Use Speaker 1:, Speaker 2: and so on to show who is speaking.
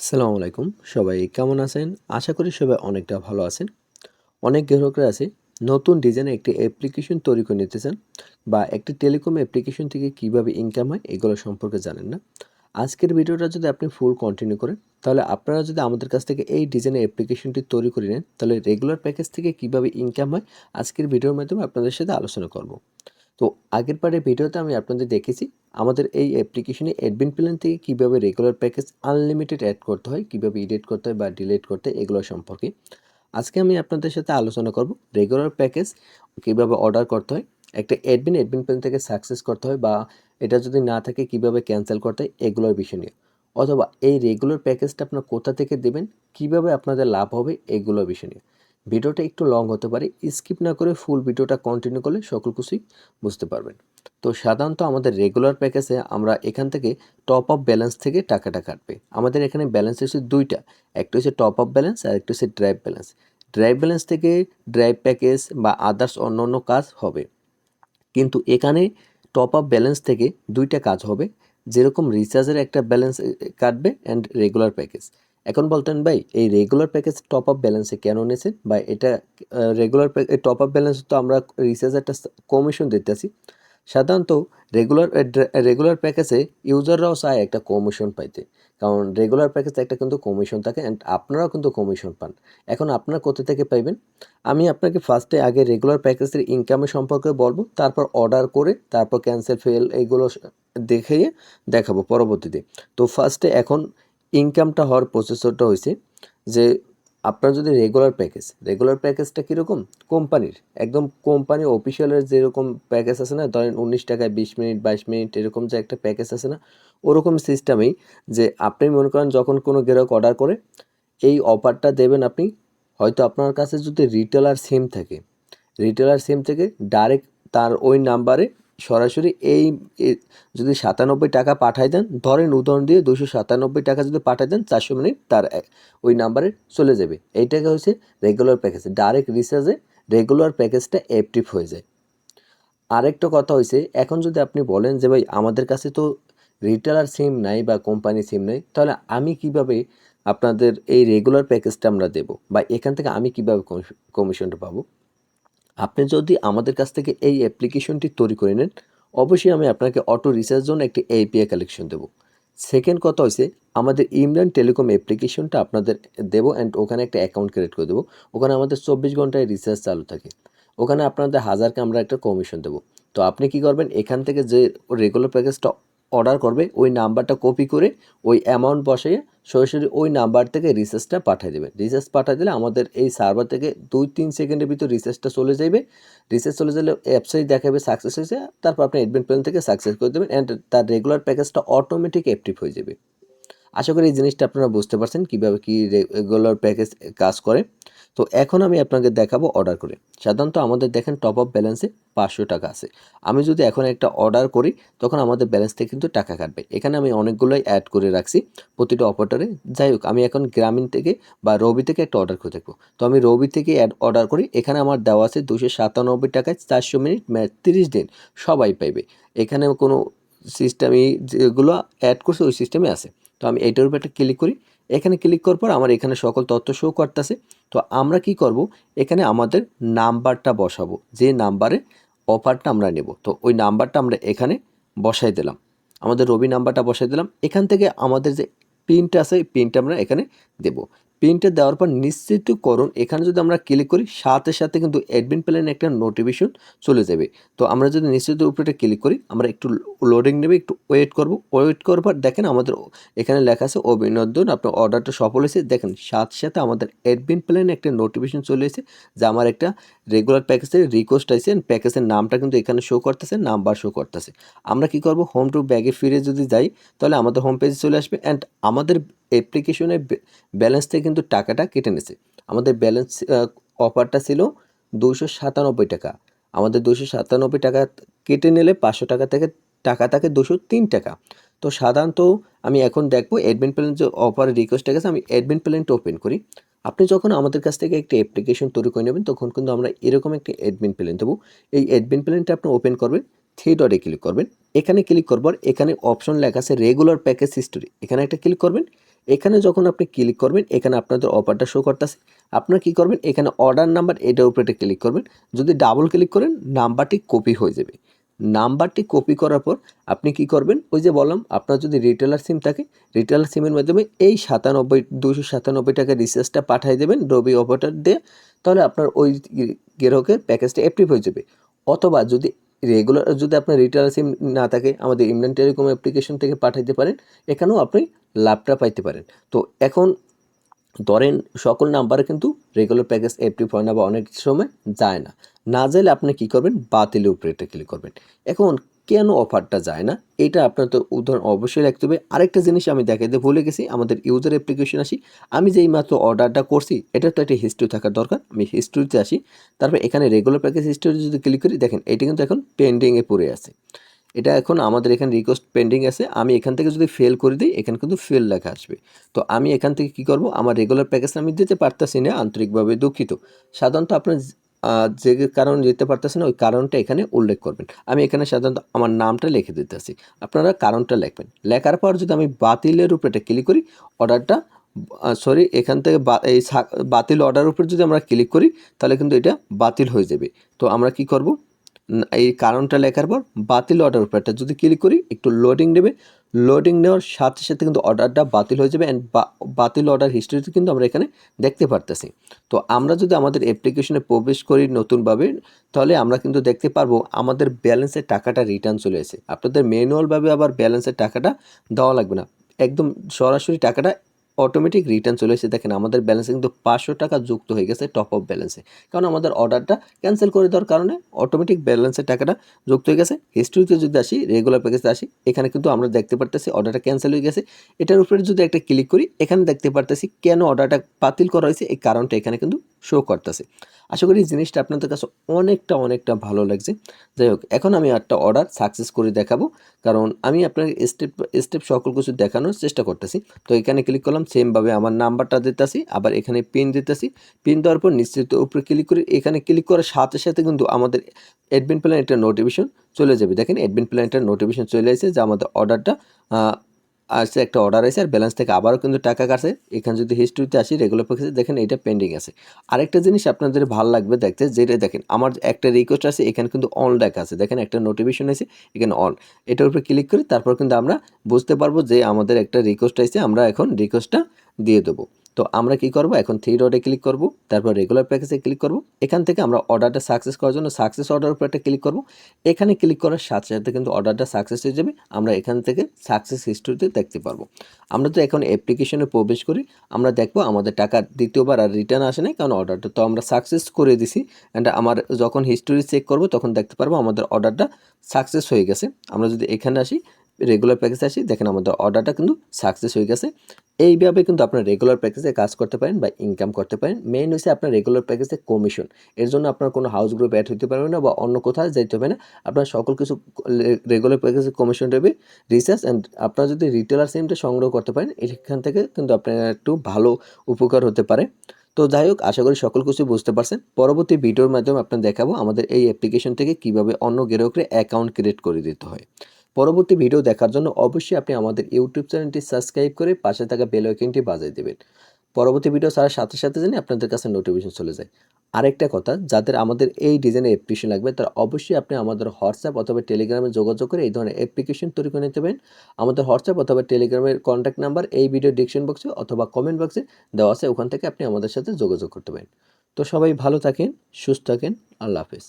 Speaker 1: আসসালামু আলাইকুম। সবাই কেমন আছেন? আশা করি সবাই অনেকটা ভালো আছেন। অনেক গ্রাহকরা আছে, নতুন ডিজাইনে একটি অ্যাপ্লিকেশন তৈরি করে নিতে চান বা একটি টেলিকম অ্যাপ্লিকেশন থেকে কীভাবে ইনকাম হয় এগুলো সম্পর্কে জানেন না। আজকের ভিডিওটা যদি আপনি ফুল কন্টিনিউ করেন, তাহলে আপনারা যদি আমাদের কাছ থেকে এই ডিজাইনের অ্যাপ্লিকেশনটি তৈরি করে নেন, তাহলে রেগুলার প্যাকেজ থেকে কীভাবে ইনকাম হয় আজকের ভিডিওর মাধ্যমে আপনাদের সাথে আলোচনা করব। তো আগের পারে ভিডিওতে আমি আপনাদের দেখেছি আমাদের এই অ্যাপ্লিকেশনে অ্যাডমিন প্ল্যান থেকে কীভাবে রেগুলার প্যাকেজ আনলিমিটেড অ্যাড করতে হয়, কীভাবে এডিট করতে হয় বা ডিলিট করতে হয়, এগুলো সম্পর্কে। আজকে আমি আপনাদের সাথে আলোচনা করব রেগুলার প্যাকেজ কীভাবে অর্ডার করতে হয়, একটা অ্যাডমিন অ্যাডমিন প্ল্যান থেকে সাকসেস করতে হয় বা এটা যদি না থাকে কীভাবে ক্যান্সেল করতে হয়, এগুলোর বিষয় নিয়ে। অথবা এই রেগুলার প্যাকেজটা আপনার কোথা থেকে দেবেন, কীভাবে আপনাদের লাভ হবে, এগুলোর বিষয় নিয়ে। ভিডিওটা একটু লং হতে পারে। স্কিপ না করে ফুল ভিডিওটা কন্টিনিউ করলে সকল কিছুই বুঝতে পারবেন। তো সাধারণত আমাদের রেগুলার প্যাকেজে আমরা এখান থেকে টপ আপ ব্যালেন্স থেকে টাকাটা কাটবে। আমাদের এখানে ব্যালেন্স হচ্ছে দুইটা, একটা হচ্ছে টপ আপ ব্যালেন্স আর একটা হচ্ছে ড্রাইভ ব্যালেন্স ড্রাইভ ব্যালেন্স থেকে ড্রাইভ প্যাকেজ বা আদার্স অন্য অন্য কাজ হবে। কিন্তু এখানে টপ আপ ব্যালেন্স থেকে দুইটা কাজ হবে। যেরকম রিচার্জের একটা ব্যালেন্স কাটবে অ্যান্ড রেগুলার প্যাকেজ এখন বলতেন, ভাই, এই রেগুলার প্যাকেজ টপ আপ ব্যালেন্সে কেন নিয়েছেন বা এটা রেগুলার টপ আপ ব্যালেন্স তো আমরা রিচার্জ একটা কমিশন দিতেছি। সাধারণত রেগুলার রেগুলার প্যাকেজে ইউজাররাও চায় একটা কমিশন পাইতে। কারণ রেগুলার প্যাকেজে একটা কিন্তু কমিশন থাকে অ্যান্ড আপনারাও কিন্তু কমিশন পান। এখন আপনারা কোথা থেকে পাইবেন? আমি আপনাকে ফার্স্টে আগে রেগুলার প্যাকেজের ইনকামের সম্পর্কে বলব, তারপর অর্ডার করে, তারপর ক্যান্সেল ফেল এইগুলো দেখিয়ে দেখাবো পরবর্তীতে। তো ফার্স্টে এখন ইনকামটা হওয়ার প্রসেসরটা হয়েছে যে, আপনার যদি রেগুলার প্যাকেজ রেগুলার প্যাকেজটা কীরকম? কোম্পানির। একদম কোম্পানি অফিসিয়ালের যেরকম প্যাকেজ আছে না, ধরেন উনিশ টাকায় বিশ মিনিট, বাইশ মিনিট, এরকম যে একটা প্যাকেজ আছে না, ওরকম সিস্টেমেই যে, আপনি মনে করেন যখন কোনো গ্রাহক অর্ডার করে, এই অফারটা দেবেন আপনি, হয়তো আপনার কাছে যদি রিটেলার সিম থাকে রিটেলার সিম থেকে ডাইরেক্ট তার ওই নাম্বারে সরাসরি এই যদি সাতানব্বই টাকা পাঠাই দেন, ধরেন উদাহরণ দিয়ে দুশো সাতানব্বই টাকা যদি পাঠাই দেন, চারশো মিনিট তার ওই নাম্বারে চলে যাবে। এইটাকে হচ্ছে রেগুলার প্যাকেজ ডাইরেক্ট রিচার্জে রেগুলার প্যাকেজটা অ্যাক্টিভ হয়ে যায়। আরেকটা কথা হয়েছে এখন যদি আপনি বলেন যে, ভাই, আমাদের কাছে তো রিটেলার সিম নাই বা কোম্পানি সিম নাই, তাহলে আমি কীভাবে আপনাদের এই রেগুলার প্যাকেজটা আমরা দেব? বা এখান থেকে আমি কীভাবে কমিশনটা পাবো? আপনি যদি আমাদের কাছ থেকে এই অ্যাপ্লিকেশনটি তৈরি করে নেন, অবশ্যই আমি আপনাকে অটো রিচার্জ জন্য একটি এপিআই কালেকশন দেবো। সেকেন্ড কথা হচ্ছে আমাদের ইমরান টেলিকম অ্যাপ্লিকেশনটা আপনাদের দেবো অ্যান্ড ওখানে একটা অ্যাকাউন্ট ক্রিয়েট করে দেবো। ওখানে আমাদের চব্বিশ ঘন্টায় রিচার্জ চালু থাকে। ওখানে আপনাদের হাজারকে আমরা একটা কমিশন দেবো। তো আপনি কি করবেন? এখান থেকে যে রেগুলার প্যাকেজটা অর্ডার করবে, ওই নাম্বারটা কপি করে ওই অ্যামাউন্ট বসিয়ে সরাসরি ওই নাম্বার থেকে রিচার্জটা পাঠিয়ে দেবেন রিচার্জ পাঠিয়ে দিলে আমাদের এই সার্ভার থেকে দুই তিন সেকেন্ডের ভিতর রিচার্জটা চলে যাবে রিচার্জ চলে গেলে অ্যাপসাই দেখাবে সাকসেস হয়েছে, তারপর আপনি অ্যাডমিন প্ল্যান থেকে সাকসেস করে দেবেন অ্যান্ড তার রেগুলার প্যাকেজটা অটোমেটিক অ্যাক্টিভ হয়ে যাবে। আশা করি এই জিনিসটা আপনারা বুঝতে পারছেন কীভাবে কী রেগুলার প্যাকেজ কাজ করে। তো এখন আমি আপনাকে দেখাবো অর্ডার করে। সাধারণত আমাদের দেখেন টপ আপ ব্যালেন্সে পাঁচশো টাকা আছে। আমি যদি এখন একটা অর্ডার করি, তখন আমাদের ব্যালেন্স থেকে কিন্তু টাকা কাটবে। এখানে আমি অনেকগুলোই অ্যাড করে রাখছি প্রতিটা অপারেটরে যাই হোক, আমি এখন গ্রামীণ থেকে বা রবি থেকে একটা অর্ডার করে থাকব তো আমি রবি থেকে অ্যাড অর্ডার করি। এখানে আমার দেওয়া আছে দুশো সাতানব্বই টাকায় চারশো মিনিট তিরিশ দিন। সবাই পাইবে। এখানে কোনো সিস্টেমই যেগুলো অ্যাড করছে, ওই সিস্টেমে আছে। তো আমি এইটার উপর একটা ক্লিক করি। এখানে ক্লিক করার পর আমার এখানে সকল তথ্য শো করতেছে। তো আমরা কি করব? এখানে আমাদের নাম্বারটা বসাবো। যে নাম্বারে অফারটা আমরা নেব। তো ওই নাম্বারটা আমরা এখানে বসাই দিলাম। আমাদের রবি নাম্বারটা বসাই দিলাম। এখান থেকে আমাদের যে পিনটা আছে পিনটা আমরা এখানে দেব। পিনটা দেওয়ার পর নিশ্চিতকরণ এখানে যদি আমরা ক্লিক করি, সাথে সাথে কিন্তু অ্যাডমিন প্ল্যানে একটা নোটিফিকেশন চলে যাবে। তো আমরা যদি নিশ্চিত উপরে ক্লিক করি, আমরা একটু লোডিং নেবে, একটু ওয়েট করব। ওয়েট করার পর দেখেন আমাদের এখানে লেখা আছে, অভিনন্দন, আপনার অর্ডারটা সফল হয়েছে। দেখেন, সাথে সাথে আমাদের অ্যাডমিন প্ল্যানে একটা নোটিফিকেশন চলে এসেছে, যে আমার একটা রেগুলার প্যাকেজের রিকোয়েস্ট আছে প্যাকেজের নামটা কিন্তু এখানে শো করতেছে নাম্বার শো করতেছে। আমরা কি করব? হোম টু ব্যাগে ফিরে যদি যাই, তাহলে আমাদের হোম পেজে চলে আসবে। অ্যান্ড আমাদের অ্যাপ্লিকেশনের ব্যালেন্স থেকে কিন্তু টাকাটা কেটে নিয়েছে আমাদের ব্যালেন্স অফারটা ছিল দুশো সাতানব্বই টাকা। আমাদের দুশো সাতানব্বই টাকা কেটে নিলে পাঁচশো টাকা থেকে টাকা থাকে দুশো তিন টাকা। তো সাধারণত আমি এখন দেখব অ্যাডমিন প্ল্যান যে অফার রিকোয়েস্ট গেছে, আমি অ্যাডমিন প্ল্যানটা ওপেন করি। আপনি যখন আমাদের কাছ থেকে একটি অ্যাপ্লিকেশন তৈরি করে নেবেন, তখন কিন্তু আমরা এরকম একটি অ্যাডমিন প্ল্যান দেবো। এই অ্যাডমিন প্ল্যানটা আপনি ওপেন করবেন থ্রি ডটে ক্লিক করবেন। এখানে ক্লিক করবার এখানে অপশন লেখা আছে রেগুলার প্যাকেজ হিস্টোরি এখানে একটা ক্লিক করবেন এখানে যখন আপনি ক্লিক করবেন, এখানে আপনাদের অফারটা শো করতেছে। আপনারা কি করবেন? এখানে অর্ডার নাম্বার এটার উপরে একটা ক্লিক করবেন। যদি ডাবল ক্লিক করেন নাম্বারটি কপি হয়ে যাবে। নাম্বারটি কপি করার পর আপনি কি করবেন? ওই যে বললাম, আপনার যদি রিটেলার সিম থাকে রিটেলার সিমের মাধ্যমে এই সাতানব্বই দুশো সাতানব্বই টাকা রিচার্জটা পাঠিয়ে দেবেন রবি অপারেটর দিয়ে। তাহলে আপনার ওই গ্রাহকের প্যাকেজটা অ্যাক্টিভ হয়ে যাবে। অথবা যদি রেগুলার যদি আপনার রিটেলার সিম না থাকে, আমাদের ইমরান টেলিকম অ্যাপ্লিকেশন থেকে পাঠাইতে পারেন, এখানেও আপনি লাভটা পাইতে পারেন। তো এখন ধরেন সকল নাম্বারে কিন্তু রেগুলার প্যাকেজ অ্যাক্টিভ হয় না বা অনেক সময় যায় না। না যাইলে আপনি কী করবেন? বাতিলের উপরে একটা ক্লিক করবেন। এখন কেন অফারটা যায় না? এটা আপনার তো উদাহরণ অবশ্যই রাখতে হবে। আরেকটা জিনিস আমি দেখাইতে ভুলে গেছি, আমাদের ইউজার অ্যাপ্লিকেশন আসি। আমি যেই মাত্র অর্ডারটা করছি এটা তো একটা হিস্ট্রি থাকার দরকার। আমি হিস্ট্রিতে আসি। তারপর এখানে রেগুলার প্যাকেজ হিস্ট্রি যদি ক্লিক করি, দেখেন, এটা কিন্তু এখন পেন্ডিংয়ে পড়ে আছে। এটা এখন আমাদের এখানে রিকোয়েস্ট পেন্ডিং আছে। আমি এখান থেকে যদি ফেল করে দিই, এখানে কিন্তু ফেল লেখা আসবে। তো আমি এখান থেকে কি করব? আমার রেগুলার প্যাকেজ আমি দিতে পারতেছি না, আন্তরিকভাবে দুঃখিত। সাধারণত আপনার যে কারণ যেতে পারতেছেন ওই কারণটা এখানে উল্লেখ করবেন। আমি এখানে সাধারণত আমার নামটা লিখে দিতেছি। আপনারা কারণটা লিখবেন। লেখার পর যদি আমি বাতিলের উপরে এটা ক্লিক করি অর্ডারটা সরি এখান থেকে এই বাতিল অর্ডার উপর যদি আমরা ক্লিক করি, তাহলে কিন্তু এটা বাতিল হয়ে যাবে। তো আমরা কি করব? এই কারণটা লেখার পর বাতিল অর্ডার উপরটা যদি ক্লিক করি, একটু লোডিং নেবে। লোডিং নেওয়ার সাথে সাথে কিন্তু অর্ডারটা বাতিল হয়ে যাবে অ্যান্ড বাতিল অর্ডার হিস্ট্রিতে কিন্তু আমরা এখানে দেখতে পারতেছি। তো আমরা যদি আমাদের অ্যাপ্লিকেশনে প্রবেশ করি নতুনভাবে, তাহলে আমরা কিন্তু দেখতে পারব আমাদের ব্যালেন্সের টাকাটা রিটার্ন চলে এসে আপনাদের ম্যানুয়ালভাবে আবার ব্যালেন্সের টাকাটা দেওয়া লাগবে না। একদম সরাসরি টাকাটা অটোমেটিক রিটার্ন চলে এসেছে। দেখেন, আমাদের ব্যালেন্সে কিন্তু পাঁচশো টাকা যুক্ত হয়ে গেছে টপ আপ ব্যালেন্সে কারণ আমাদের অর্ডারটা ক্যান্সেল করে দেওয়ার কারণে অটোমেটিক ব্যালেন্সের টাকাটা যুক্ত হয়ে গেছে। হিস্ট্রিতে যদি আসি রেগুলার প্যাকেজে আসি, এখানে কিন্তু আমরা দেখতে পারতেছি অর্ডারটা ক্যান্সেল হয়ে গেছে। এটার উপরে যদি একটা ক্লিক করি, এখানে দেখতে পারতেছি কেন অর্ডারটা বাতিল করা হয়েছে, এই কারণটা এখানে কিন্তু শো করতেছে। আশা করি জিনিসটা আপনাদের কাছে অনেকটা অনেকটা ভালো লাগছে। যাই হোক, এখন আমি একটা অর্ডার সাকসেস করে দেখাবো। কারণ আমি আপনাকে স্টেপ স্টেপ সকল কিছু দেখানোর চেষ্টা করতেছি। তো এখানে ক্লিক করলাম সেমভাবে আমার নাম্বারটা দিতেছি, আবার এখানে পিন দিতেছি। পিন দেওয়ার পর নিশ্চিত উপরে ক্লিক করে, এখানে ক্লিক করার সাথে সাথে কিন্তু আমাদের অ্যাডমিন প্ল্যান একটা নোটিফিকেশন চলে যাবে। দেখেন অ্যাডমিন প্ল্যানটার নোটিফিকেশন চলে এসেছে যে আমাদের অর্ডারটা আসছে, একটা অর্ডার আছে আর ব্যালেন্স থেকে আবারও কিন্তু টাকা কাটছে। এখানে যদি হিস্ট্রিতে আসি রেগুলার প্যাকেজে দেখেন এটা পেন্ডিং আছে। আরেকটা জিনিস আপনাদের ভালো লাগবে দেখতে, যেটা দেখেন, আমার একটা রিকোয়েস্ট আছে, এখানে কিন্তু অন ডাকা আছে। দেখেন একটা নোটিফিকেশন আছে এখানে অন এটার উপরে ক্লিক করি তারপর কিন্তু আমরা বুঝতে পারব যে আমাদের একটা রিকোয়েস্ট আছে আমরা এখন রিকোয়েস্টটা দিয়ে দেবো। তো আমরা কি করব? এখন থ্রি ডটে ক্লিক করব। তারপর রেগুলার প্যাকেজে ক্লিক করব। এখান থেকে আমরা অর্ডারটা সাকসেস করার জন্য সাকসেস অর্ডার উপর একটা ক্লিক করব। এখানে ক্লিক করার সাথে সাথে কিন্তু অর্ডারটা সাকসেস হয়ে যাবে। আমরা এখান থেকে সাকসেস হিস্ট্রিতে দেখতে পারব। আমরা তো এখন অ্যাপ্লিকেশনে প্রবেশ করি। আমরা দেখব আমাদের টাকা দ্বিতীয়বার আর রিটার্ন আসে নাই, কারণ অর্ডারটা তো আমরা সাকসেস করে দিছি। অ্যান্ড আমার যখন হিস্টোরি চেক করব, তখন দেখতে পারব আমাদের অর্ডারটা সাকসেস হয়ে গেছে। আমরা যদি এখানে আসি রেগুলার প্যাকেজে আসি, দেখেন আমাদের অর্ডারটা কিন্তু সাকসেস হয়ে গেছে। এইভাবে কিন্তু আপনার রেগুলার প্যাকেজে কাজ করতে পারেন বা ইনকাম করতে পারেন। মেইন হচ্ছে আপনার রেগুলার প্যাকেজে কমিশন এর জন্য আপনার কোনো হাউস গ্রুপ অ্যাড হতে পারবে না বা অন্য কোথাও যেতে হবে না। আপনার সকল কিছু রেগুলার প্যাকেজে কমিশন দেবে রিসার্চ অ্যান্ড আপনার যদি রিটেলার সিমটা সংগ্রহ করতে পারেন, এখান থেকে কিন্তু আপনার একটু ভালো উপকার হতে পারে। তো যাই হোক, আশা করি সকল কিছু বুঝতে পারছেন। পরবর্তী ভিডিওর মাধ্যমে আপনার দেখাবো আমাদের এই অ্যাপ্লিকেশন থেকে কীভাবে অন্য গ্রাহকের অ্যাকাউন্ট ক্রিয়েট করে দিতে হয়। পরবর্তী ভিডিও দেখার জন্য অবশ্যই আপনি আমাদের ইউটিউব চ্যানেলটি সাবস্ক্রাইব করে পাশে থাকা বেল আইকনটি বাজিয়ে দেবেন। পরবর্তী ভিডিও ছাড়ার সাথে সাথে জানি আপনাদের কাছে নোটিফিকেশন চলে যায়। আরেকটা কথা, যাদের আমাদের এই ডিজাইনের অ্যাপ্লিকেশন লাগবে, তারা অবশ্যই আপনি আমাদের হোয়াটসঅ্যাপ অথবা টেলিগ্রামে যোগাযোগ করে এই ধরনের অ্যাপ্লিকেশন তৈরি করে নিতে পারেন। আমাদের হোয়াটসঅ্যাপ অথবা টেলিগ্রামের কন্ট্যাক্ট নাম্বার এই ভিডিও ডিসক্রিপশন বক্সে অথবা কমেন্ট বক্সে দেওয়া আছে, ওখান থেকে আপনি আমাদের সাথে যোগাযোগ করতে পারেন। তো সবাই ভালো থাকেন, সুস্থ থাকেন, আল্লাহ হাফেজ।